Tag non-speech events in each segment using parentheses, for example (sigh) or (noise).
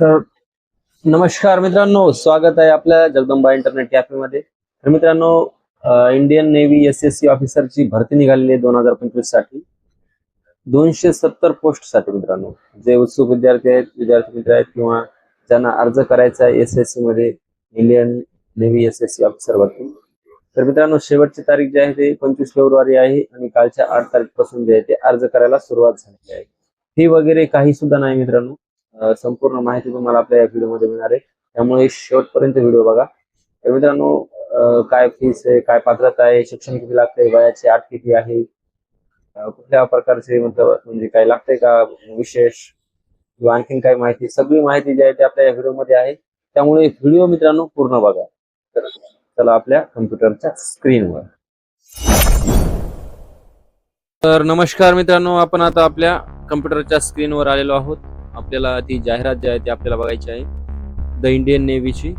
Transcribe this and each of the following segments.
तर नमस्कार मित्रांनो स्वागत आहे आपल्या जगदंबा इंटरनेट कॅफे मध्ये तर मित्रांनो Indian navy S S C ऑफिसरची भरती निघालेली आहे दोन हजार पंचवीससाठी दोनशे सत्तर पोस्टसाठी मित्रांनो जे उत्सुक विद्यार्थी आहेत विद्यार्थी मित्र आहेत किंवा ज्यांना अर्ज करायचा आहे एस एस सी मध्ये Indian navy S S C officer भरती तर मित्रांनो शेवटची तारीख जी आहे ते पंचवीस फेब्रुवारी आहे आणि कालच्या आठ तारीखपासून जे आहे ते अर्ज करायला सुरुवात झाली आहे. फी वगैरे काही सुद्धा नाही मित्रांनो. संपूर्ण माहिती तुम्हाला आपल्या या व्हिडिओमध्ये मिळणार आहे. त्यामुळे शेवटपर्यंत व्हिडिओ बघा. तर मित्रांनो काय फीस आहे काय पात्रता आहे शिक्षण किती लागतंय वयाची आठ किती आहे कुठल्या प्रकारचे मतलब म्हणजे काय लागतंय का विशेष किंवा आणखीन काही माहिती सगळी माहिती जी आहे ती आपल्या या व्हिडिओमध्ये आहे. त्यामुळे व्हिडिओ मित्रांनो पूर्ण बघा. तर चला आपल्या कम्प्युटरच्या स्क्रीनवर तर नमस्कार मित्रांनो आपण आता आपल्या कम्प्युटरच्या स्क्रीनवर आलेलो आहोत. आपल्याला ती जाहिरात जी आहे ती आपल्याला बघायची आहे. द इंडियन नेव्हीची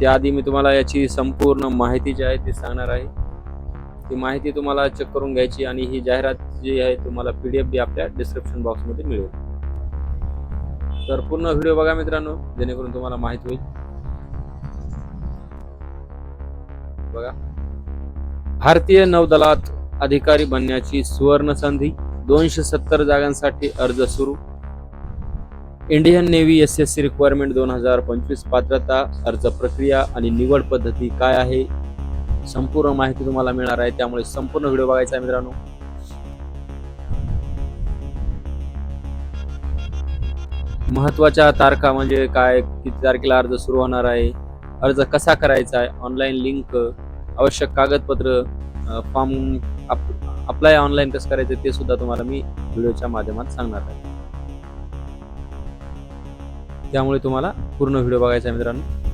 त्याआधी मी तुम्हाला याची संपूर्ण माहिती जी आहे ती सांगणार आहे. ती माहिती तुम्हाला चेक करून घ्यायची आणि ही जाहिरात जी आहे तुम्हाला पी डी एफ बी आपल्या डिस्क्रिप्शन बॉक्समध्ये मिळेल. तर पूर्ण व्हिडिओ बघा मित्रांनो जेणेकरून तुम्हाला माहिती होईल. बघा. भारतीय नौदलात अधिकारी बनण्याची सुवर्ण संधी दोनशे सत्तर जागांसाठी अर्ज सुरू. Indian navy S S C recruitment दोन हजार पंचवीस पात्रता अर्ज प्रक्रिया आणि निवड पद्धती काय आहे? संपूर्ण माहिती तुम्हाला मिळणार आहे. त्यामुळे संपूर्ण व्हिडिओ बघायचा आहे मित्रांनो. महत्त्वाच्या तारखा म्हणजे काय? किती तारखेला अर्ज सुरू होणार आहे? अर्ज कसा करायचा आहे? ऑनलाईन लिंक आवश्यक कागदपत्र फॉर्म अप्लाय ऑनलाईन कसं करायचं ते सुद्धा तुम्हाला मी व्हिडिओच्या माध्यमात सांगणार आहे. त्यामुळे तुम्हाला पूर्ण व्हिडिओ बघायचा आहे मित्रांनो.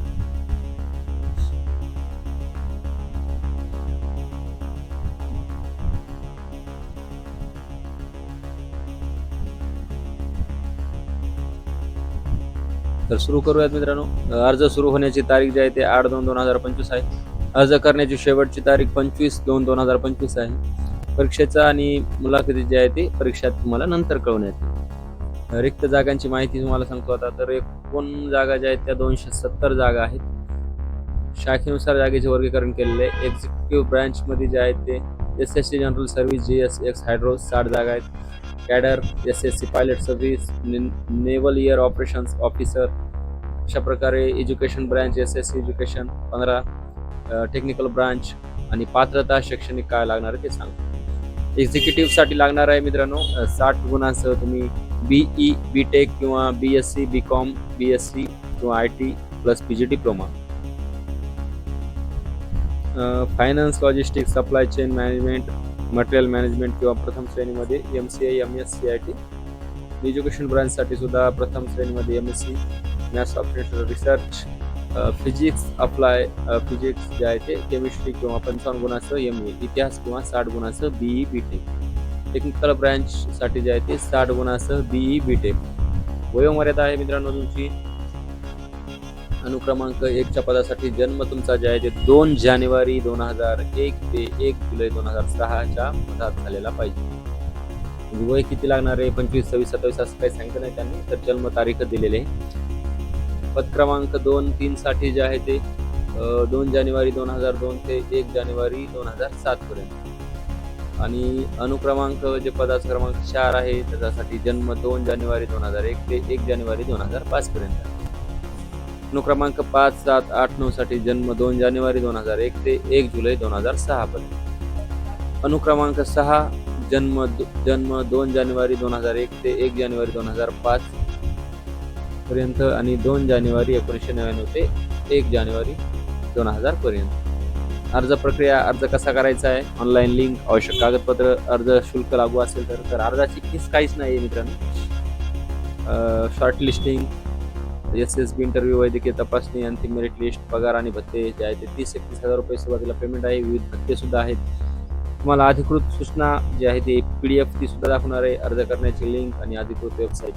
तर सुरू करूयात मित्रांनो. अर्ज सुरू होण्याची तारीख जी आहे ते आठ दोन दोन हजार पंचवीस आहे. अर्ज करण्याची शेवटची तारीख पंचवीस दोन दोन हजार पंचवीस आहे. परीक्षेचा आणि मुलाखती जी आहे ती परीक्षा तुम्हाला नंतर कळवण्यात येईल. रिक्त जागांची माहिती तुम्हाला सांगतो आता. तर एकूण जागा ज्या आहेत त्या दोनशे सत्तर जागा आहेत. शाखेनुसार जागेचे वर्गीकरण केलेले आहे. एक्झिक्युटिव्ह ब्रँचमध्ये जे आहेत ते S S C general service G S X hydro साठ जागा आहेत. Cadre S S C pilot service naval air operations officer अशा प्रकारे education branch S S C education पंधरा टेक्निकल ब्रांच आणि पात्रता शैक्षणिक काय लागणार आहे ते सांगतो. एक्झिक्युटिव्हसाठी लागणार आहे मित्रांनो साठ गुणांसह तुम्ही बीई बी टेक किंवा B S C B com B S C किंवा I T plus P G diploma finance logistics supply chain management material management किंवा प्रथम श्रेणीमध्ये M C I M S C I T education ब्रांचसाठी सुद्धा प्रथम श्रेणीमध्ये M S C maths operator research physics apply physics जे आहे ते chemistry किंवा पंचावन्न गुणाचं एम ए इतिहास किंवा साठ गुणाचं बीई बी टेक टेक्निकल ब्रँचसाठी जे आहे ते साठ गुणासह बीई बी टेक वयोमर्यादा आहे मित्रांनो तुमची. अनुक्रमांक एकच्या पदासाठी जन्म तुमचा जे आहे ते दोन जानेवारी दोन हजार एक ते एक जुलै दोन हजार सहाच्या मतात झालेला पाहिजे. म्हणजे वय किती लागणार आहे? पंचवीस सव्वीस सत्तावीस असं काही सांगितलं नाही त्यांनी तर जन्म तारीख दिलेली आहे. पद क्रमांक दोन तीन साठी जे आहे ते दोन जानेवारी दोन हजार दोन ते एक जानेवारी दोन हजार सात पर्यंत. आणि अनुक्रमांक जे पदाचा क्रमांक चार आहे त्याच्यासाठी जन्म दोन जानेवारी दोन हजार एक ते एक जानेवारी दोन हजार पाच पर्यंत. अनुक्रमांक पाच सात आठ नऊ साठी जन्म दोन जानेवारी दोन हजार एक ते एक जुलै दोन हजार सहा पर्यंत. अनुक्रमांक सहा जन्म जन्म दोन जानेवारी दोन हजार एक ते एक जानेवारी दोन हजार पाच पर्यंत आणि दोन जानेवारी एकोणीसशे नव्याण्णव ते एक जानेवारी दोन हजार पर्यंत. अर्ज प्रक्रिया अर्ज कसा करायचा आहे? ऑनलाईन लिंक आवश्यक कागदपत्र अर्ज शुल्क लागू असेल तर तर अर्जाची फीस काहीच नाही आहे मित्रांनो short listing S S B interview वैद्यकीय तपासणी अंतिम मेरिट लिस्ट पगार आणि भत्ते जे आहे ते तीस एकतीस हजार रुपये सुरुवातीला पेमेंट आहे. विविध भत्ते सुद्धा आहेत. तुम्हाला अधिकृत सूचना जी आहे ती पी डी एफ ती सुद्धा दाखवणार आहे. अर्ज करण्याची लिंक आणि अधिकृत वेबसाईट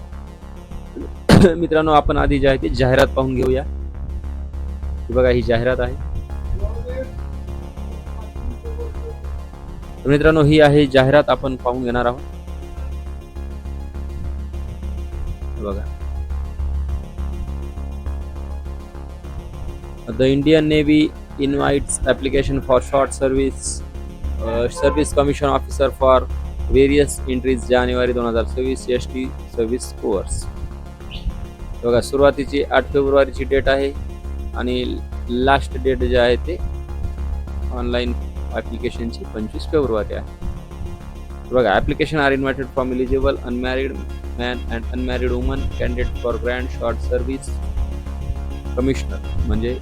(coughs) मित्रांनो आपण आधी जे आहे ती जाहिरात पाहून घेऊया. बघा ही जाहिरात आहे. तर मित्रांनो ही आहे जाहिरात आपण पाहून घेणार आहोत. बघा. The Indian navy invites application for short service service commission officer for various entries जानेवारी दोन हजार सव्वीस एस टी सर्व्हिस कोर्स बघा सुरुवातीची आठ फेब्रुवारीची डेट आहे आणि लास्ट डेट जे आहे ते ऑनलाईन ॲप्लिकेशनची पंचवीस फेब्रुवारी आहे. बघा application are invited from eligible unmarried man and unmarried woman candidate for grand short service commissioner म्हणजे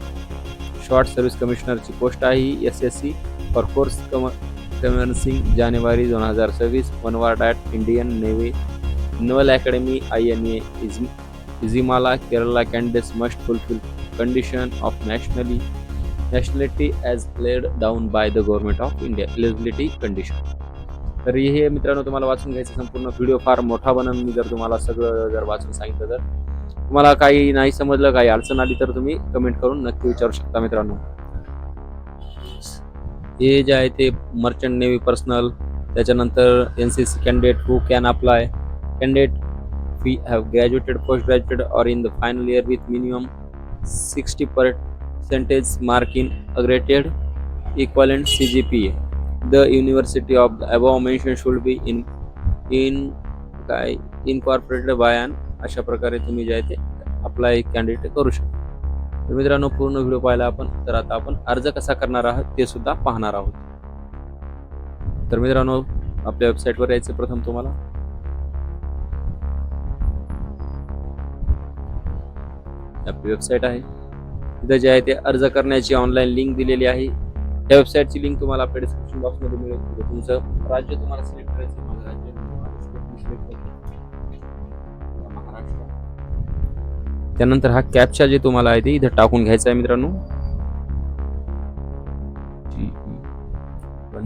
शॉर्ट सर्व्हिस कमिशनरची पोस्ट आहे ही S S C for course com commencing जानेवारी दोन हजार सव्वीस. Onward that Indian navy naval academy I N A is Ezhimala Kerala candidates must fulfil condition of nationally nationality as laid down by the government of India eligibility condition तर हे मित्रांनो तुम्हाला वाचून घ्यायचं संपूर्ण व्हिडिओ फार मोठा बनवून मी जर तुम्हाला सगळं जर वाचून सांगितलं तर. तुम्हाला काही नाही समजलं काही अडचण आली तर तुम्ही कमेंट करून नक्की विचारू शकता मित्रांनो. हे जे आहे ते मर्चंट नेव्ही पर्सनल त्याच्यानंतर N C C candidate who can apply candidate we have graduated post graduated or in the final year with minimum sixty per mark in aggregated equivalent C G P A the university of the above mention should be in in काय incorporated by अन अशा प्रकारे तुम्ही जे आहे ते apply candidate करू शकता. तर मित्रांनो पूर्ण व्हिडिओ पाहिला आपण तर आता आपण अर्ज कसा करणार आहात ते सुद्धा पाहणार आहोत. तर मित्रांनो आपल्या वेबसाईटवर यायचं प्रथम तुम्हाला. आपली वेबसाईट आहे. तिथं जे आहे ते अर्ज करण्याची ऑनलाईन लिंक दिलेली आहे. त्या वेबसाईटची लिंक तुम्हाला आपल्या डिस्क्रिप्शन बॉक्समध्ये मिळेल. तुमचं राज्य तुम्हाला सिलेक्ट करायचं. माझं राज्य महाराष्ट्र. त्यानंतर हा कॅपचा जे तुम्हाला आहे ते इथं टाकून घ्यायचा आहे मित्रांनो.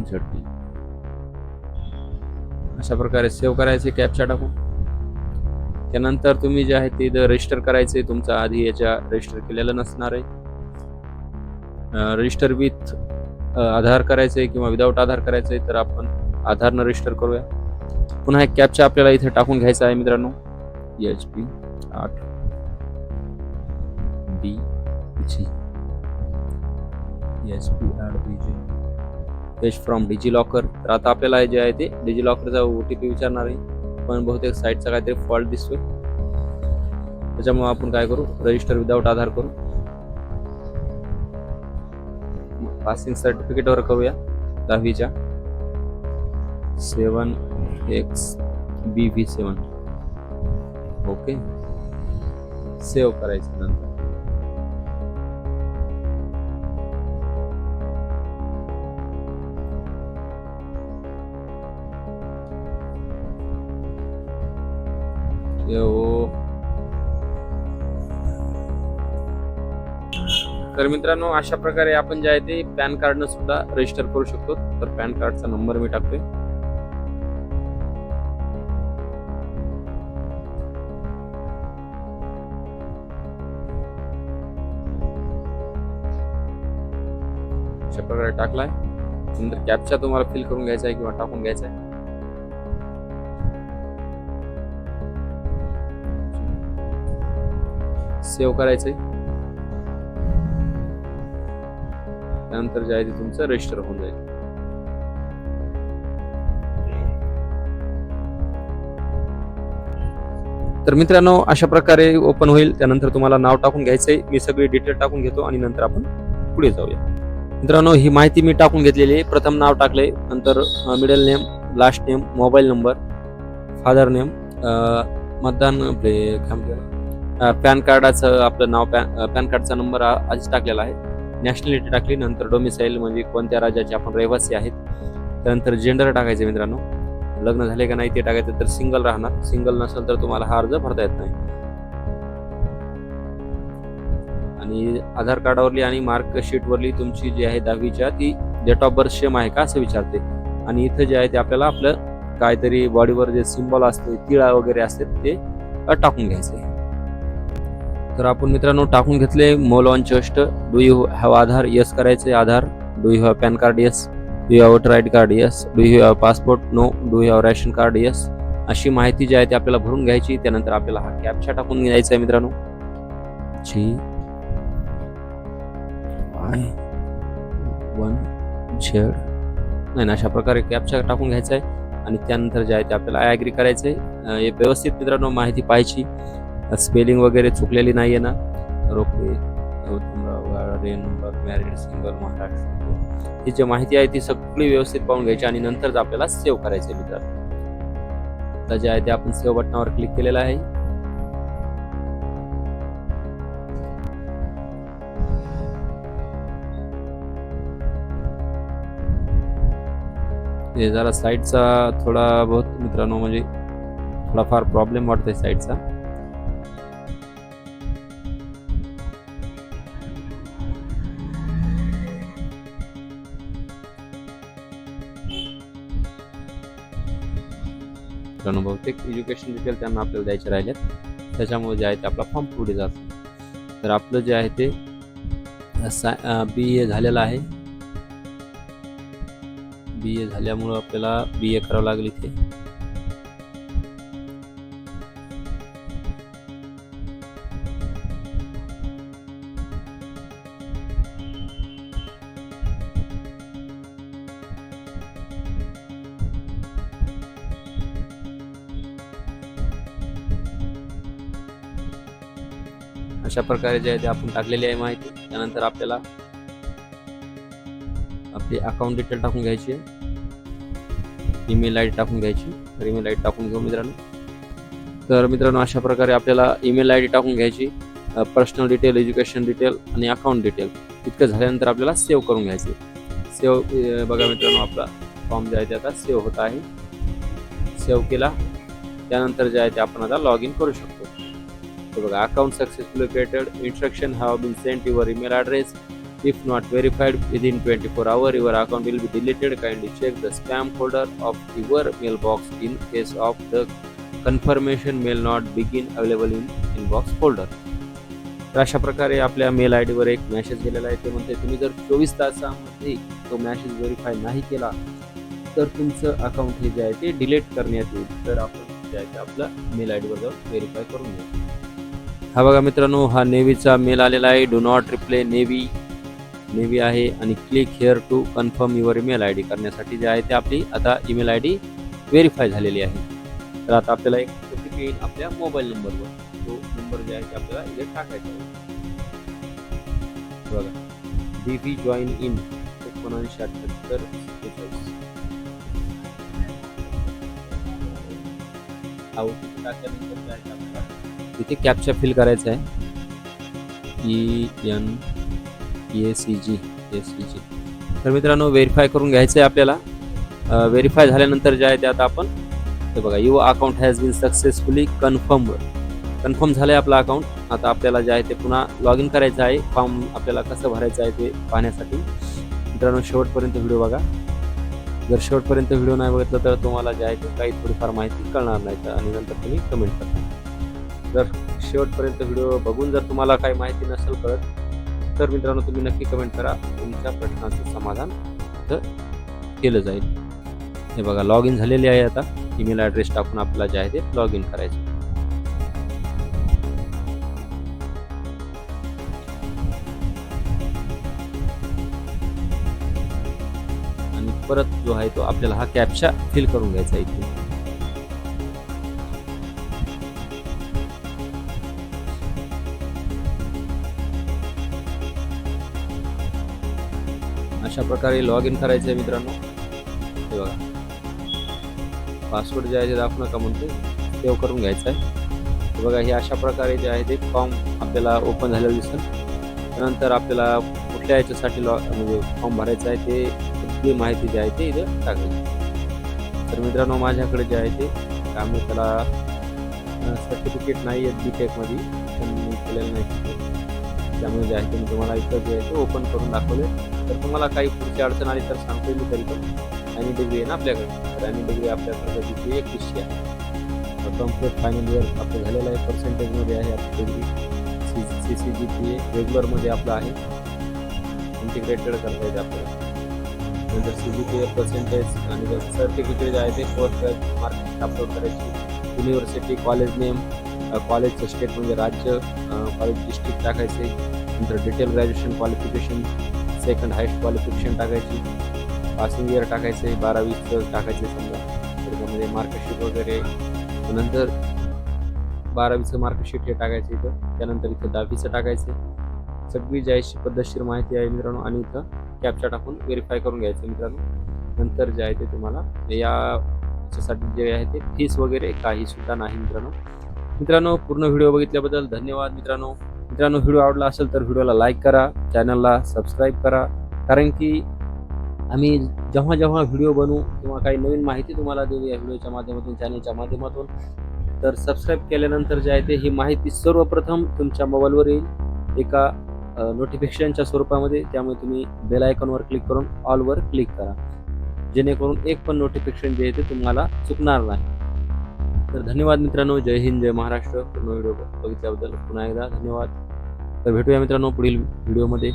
थर्टी अशा प्रकारे सेव्ह करायचे कॅपचा टाकून. त्यानंतर तुम्ही जे आहे ते रजिस्टर करायचे तुमचा आधी याच्या रजिस्टर केलेलं नसणार आहे. रजिस्टर विथ आधार करायचं आहे किंवा विदाऊट आधार करायचं आहे तर आपण आधारनं रजिस्टर करूया. पुन्हा एक कॅपचा आपल्याला इथे टाकून घ्यायचा आहे मित्रांनो. एच पी आठ डी जी एच पी आठ B G page from DigiLocker तर आता आपल्याला जे आहे ते डिजी लॉकरचा ओ टी पी विचारणार आहे. पण बहुतेक साईटचा काहीतरी फॉल्ट दिसतोय. त्याच्यामुळे आपण काय करू? रजिस्टर विदाऊट आधार करू. पासिंग सर्टिफिकेटवर करूया दहावीच्या. Seven X B V seven okay save करायचं नंतर. येऊ तर मित्रांनो अशा प्रकारे आपण जे आहे ते पॅन कार्डनं सुद्धा रजिस्टर करू शकतो. तर पॅन कार्डचा नंबर मी टाकतोय. अशा प्रकारे टाकलाय. नंतर कॅपचा तुम्हाला फिल करून घ्यायचा आहे किंवा टाकून घ्यायचा आहे. सेव्ह करायचंय. त्यानंतर जे आहे ते तुमचं रजिस्टर होऊन जाईल. तर मित्रांनो अशा प्रकारे ओपन होईल. त्यानंतर तुम्हाला नाव टाकून घ्यायचंय. मी सगळी डिटेल टाकून घेतो आणि नंतर आपण पुढे जाऊया. मित्रांनो ही माहिती मी टाकून घेतलेली आहे. प्रथम नाव टाकले नंतर middle name last name mobile number father name मतदान काय म्हणतात, पॅन कार्डाचं आपलं नाव पॅन पॅन कार्डचा नंबर आधीच टाकलेला आहे. नॅशनॅलिटी टाकली नंतर डोमिसाईल म्हणजे कोणत्या राज्याचे आपण रहिवासी आहेत त्यानंतर जेंडर टाकायचे मित्रांनो. लग्न झाले का नाही ते टाकायचं तर सिंगल राहणार. सिंगल नसेल तर तुम्हाला हा अर्ज भरता येत नाही. आणि आधार कार्डावरली आणि मार्कशीटवरली तुमची जी आहे दहावीच्या ती डेट ऑफ बर्थ सेम आहे का असं विचारते. आणि इथं जे आहे ते आपल्याला आपलं काहीतरी बॉडीवर जे सिम्बॉल असते तिळा वगैरे असते ते टाकून घ्यायचे तर आपण मित्रांनो टाकून घेतले mole on chest do you have Aadhaar? Yes करायचे Aadhaar. Do you have PAN card yes do you have right D card yes do you have passport no do you have ration card yes अशी माहिती जी आहे ती आपल्याला भरून घ्यायची. त्यानंतर आपल्याला हा कॅप्चा टाकून घ्यायचा आहे मित्रांनो. जी आय वन झेड नाही ना अशा प्रकारे कॅप्चा टाकून घ्यायचा आहे. आणि त्यानंतर जे आहे ते आपल्याला आय ॲग्री करायचं आहे. हे व्यवस्थित मित्रांनो माहिती पाहिजे स्पेलिंग वगैरे चुकलेली नाही आहे ना? रोपे Gautamrao number married single Maharashtra ही जी माहिती आहे ती सगळी व्यवस्थित पाहून घ्यायची आणि नंतरच आपल्याला सेव्ह करायचे मित्र मित्रांनो जे आहे ते आपण सेव्ह बटनावर क्लिक केलेलं आहे. हे जरा साईडचा थोडा बहुत मित्रांनो म्हणजे थोडाफार प्रॉब्लेम वाटतोय साईडचा मित्रांनो बहुतेक एज्युकेशन डिटेल त्यांना आपल्याला द्यायचे राहिलेत. त्याच्यामुळे जे आहे ते आपला फॉर्म पुढे जातो. तर आपलं जे आहे ते बी ए झालेलं आहे. बी ए झाल्यामुळं आपल्याला बी ए करावं लागेल इथे. अशा प्रकारे जे आहे ते आपण टाकलेली आहे माहिती. त्यानंतर आपल्याला आपली अकाउंट डिटेल टाकून घ्यायची आहे. ईमेल आय डी टाकून घ्यायची. तर ईमेल आय डी टाकून घेऊ मित्रांनो. तर मित्रांनो अशा प्रकारे आपल्याला ईमेल आय डी टाकून घ्यायची पर्सनल डिटेल एज्युकेशन डिटेल आणि अकाउंट डिटेल इतकं झाल्यानंतर आपल्याला सेव्ह करून घ्यायचे सेव्ह बघा मित्रांनो आपला फॉर्म जे आहे ते आता सेव्ह होत आहे. सेव्ह केला. त्यानंतर जे आहे ते आपण आता लॉग इन करू शकतो. तर बघा account successfully created instruction have been sent your email address If not verified within 24 hours, your account will be deleted. Kindly check the spam of your mail box in case of the confirmation mail not begin available in inbox holder तर अशा प्रकारे आपल्या mail I डीवर एक message गेलेला आहे. ते म्हणते तुम्ही जर चोवीस तासामध्ये तो मॅसेज व्हेरीफाय नाही केला तर तुमचं अकाउंट हे जे आहे ते डिलीट करण्यात येईल. तर आपण जे आहे ते आपल्या मेल आय डीवर जाऊन व्हेरीफाय करून घेऊ. हा बघा मित्रांनो हा नेव्हीचा मेल आलेला आहे. Do not reply navy navy आहे आणि click here to confirm your email I D करण्यासाठी जे आहे ते आपली आता ईमेल आय डी व्हेरीफाय झालेली आहे. तर आता आपल्याला एक ओ टी पी येईल आपल्या मोबाईल नंबरवर तो नंबर जे आहे ते आपल्याला इथे टाकायचा आहे. बघा. डी व्ही जॉईन इन एकोणऐंशी अठ्ठ्याहत्तर सत्तेचाळीस हा ओ टी पी टाकल्यानंतर तिथे कॅप्चा फिल करायचा आहे. E N A C G A C G तर मित्रांनो व्हेरीफाय करून घ्यायचं आहे आपल्याला व्हेरीफाय झाल्यानंतर जे आहे ते आता आपण ते बघा your account has been successfully confirm confirm झालं आहे आपलं अकाउंट आता आपल्याला जे आहे ते पुन्हा लॉग इन करायचं आहे. फॉर्म आपल्याला कसं भरायचं आहे ते पाहण्यासाठी. मित्रांनो शेवटपर्यंत व्हिडिओ बघा. जर शेवटपर्यंत व्हिडिओ नाही बघितलं तर तुम्हाला जे आहे ते काही थोडीफार माहिती कळणार नाही तर आणि नंतर तुम्ही कमेंट करा जर शेवटपर्यंत व्हिडिओ बघून जर तुम्हाला काही माहिती नसेल कळत तर मित्रांनो तुम्ही नक्की कमेंट करा. तुमच्या प्रश्नाचं समाधान तर केलं जाईल. हे बघा लॉग इन झालेली आहे आता. ईमेल ॲड्रेस टाकून आपल्याला जे आहे ते लॉग इन करायचं. आणि परत जो आहे तो आपल्याला हा कॅप्चा फिल करून घ्यायचा आहे इथे अशा प्रकारे लॉग इन करायचं आहे मित्रांनो. हे बघा. पासवर्ड जे आहे ते दाखवू नका म्हणते. सेव्ह करून घ्यायचं आहे हे बघा हे अशा प्रकारे जे आहे ते फॉर्म आपल्याला ओपन झालेलं दिसतं. त्यानंतर आपल्याला कुठल्या याच्यासाठी लॉ म्हणजे फॉर्म भरायचं आहे ते सगळी माहिती जी आहे ते इथे टाकायची. तर मित्रांनो माझ्याकडे जे आहे ते त्यामुळे त्याला सर्टिफिकेट नाही आहेत बी टेकमध्ये पण मी केलेलं नाही. त्यामुळे जे आहे ते मी तुम्हाला इथं जे आहे ते ओपन करून दाखवले. तर तुम्हाला काही पुढची अडचण आली तर सांगतो मी तरी पण. आणि डिग्री आहे ना आपल्याकडे? तर आणि डिग्री आपल्याकडे तिथे एक विषय आहे. कंप्लीट फायनल इयर आपलं झालेलं आहे. पर्सेंटेजमध्ये आहे आपली degree C C C G P A रेग्युलरमध्ये आपलं आहे. इंटिग्रेटेड करता येते आपल्याला. नंतर C G P A percentage आणि जर सर्टिफिकेट जे आहे ते फोर्थ मार्क अपलोड करायची. युनिव्हर्सिटी कॉलेज नेम कॉलेजचं स्टेट म्हणजे राज्य कॉलेज डिस्ट्रिक्ट टाकायचे. नंतर detail graduation qualification second highest qualification टाकायची. पासिंग इयर टाकायचे बारावीचं टाकायचे समजा. त्याच्यामध्ये मार्कशीट वगैरे. नंतर बारावीचं मार्कशीट हे टाकायचं इथं. त्यानंतर इथं दहावीचं टाकायचं. सगळी जायची पद्धतशीर माहिती आहे मित्रांनो आणि इथं कॅपचा टाकून व्हेरीफाय करून घ्यायचं मित्रांनो. नंतर जे आहे ते तुम्हाला या याच्यासाठी जे आहे ते फीस वगैरे काही सुद्धा नाही मित्रांनो. मित्रांनो पूर्ण व्हिडिओ बघितल्याबद्दल धन्यवाद मित्रांनो. मित्रांनो व्हिडिओ आवडला असेल तर व्हिडिओला लाईक करा चॅनलला सबस्क्राईब करा. कारण की आम्ही जेव्हा जेव्हा व्हिडिओ बनवू किंवा काही नवीन माहिती तुम्हाला देऊ या व्हिडिओच्या माध्यमातून चॅनलच्या माध्यमातून तर सबस्क्राईब केल्यानंतर जे आहे ते ही माहिती सर्वप्रथम तुमच्या मोबाईलवर येईल. एका नोटिफिकेशनच्या स्वरूपामध्ये. त्यामुळे तुम्ही बेल आयकॉनवर क्लिक करून ऑलवर क्लिक करा. जेणेकरून एक पण नोटिफिकेशन जे आहे ते तुम्हाला चुकणार नाही. तर धन्यवाद मित्रांनो. जय हिंद जय महाराष्ट्र. पूर्ण व्हिडिओ बघितल्याबद्दल पुन्हा एकदा धन्यवाद. तर भेटूया मित्रांनो पुढील व्हिडिओमध्ये.